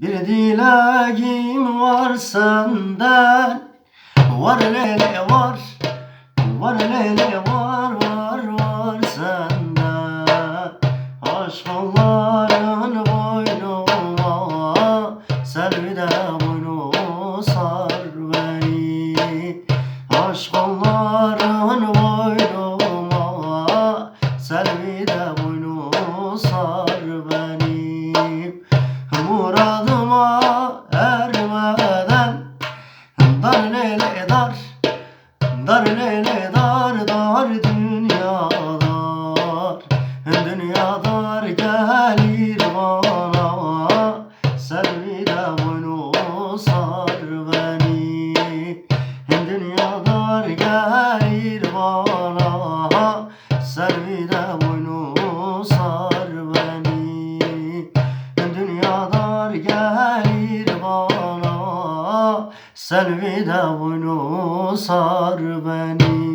Bir dileğim var senden. Var lele var Var lele var var var sende Aşk onların boynuma Selvide boynu sar beni. Aşk onların boynuma Selvide boynu Dar lele dar dar dünya dar Dünya dar gelir bana Selvide boynu sar beni. Dünya dar gelir bana Selvide boynu sar beni. Dünya dar gelir bana Selvide boynu sar beni